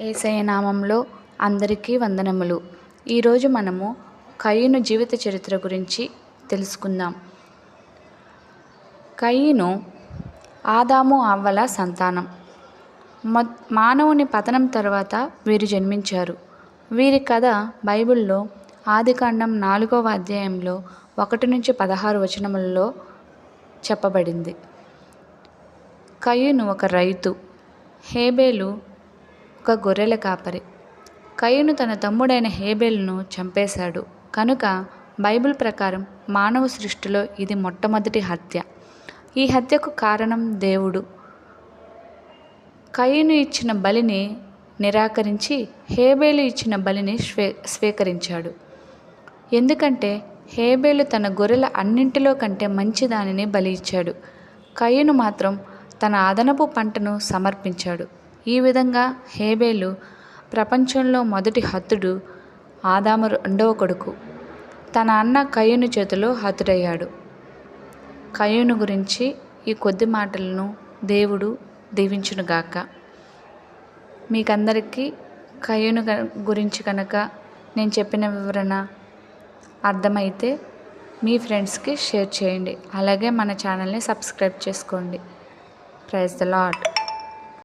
ఏసయ్య నామంలో అందరికీ వందనములు. ఈరోజు మనము కయ్యను జీవిత చరిత్ర గురించి తెలుసుకుందాం. కయ్యను ఆదాము అవ్వల సంతానం. మొ మానవుని పతనం తర్వాత వీరు జన్మించారు. వీరి కథ బైబిల్లో ఆదికాండం నాలుగవ అధ్యాయంలో ఒకటి నుంచి పదహారు వచనములలో చెప్పబడింది. కయ్యను ఒక రైతు. హేబేలు ఒక గొర్రెల కాపరి. కయ్యను తన తమ్ముడైన హేబెల్ను చంపేశాడు. కనుక బైబిల్ ప్రకారం మానవ సృష్టిలో ఇది మొట్టమొదటి హత్య. ఈ హత్యకు కారణం దేవుడు. కయ్యను ఇచ్చిన బలిని నిరాకరించి హేబేలు ఇచ్చిన బలిని స్వే స్వీకరించాడు. ఎందుకంటే హేబేలు తన గొర్రెల అన్నింటిలో కంటే మంచి దానిని బలి ఇచ్చాడు. కయ్యను మాత్రం తన అదనపు పంటను సమర్పించాడు. ఈ విధంగా హేబేలు ప్రపంచంలో మొదటి హతుడు ఆదాము రెండవ కొడుకు. తన అన్న కయ్యను చేతిలో హతుడయ్యాడు. కయ్యూను గురించి ఈ కొద్ది మాటలను దేవుడు దీవించునుగాక మీకందరికీ కయ్యూను గురించి కనుక నేను చెప్పిన వివరణ అర్థమైతే మీ ఫ్రెండ్స్కి షేర్ చేయండి. అలాగే మన ఛానల్ని సబ్స్క్రైబ్ చేసుకోండి. Praise the lot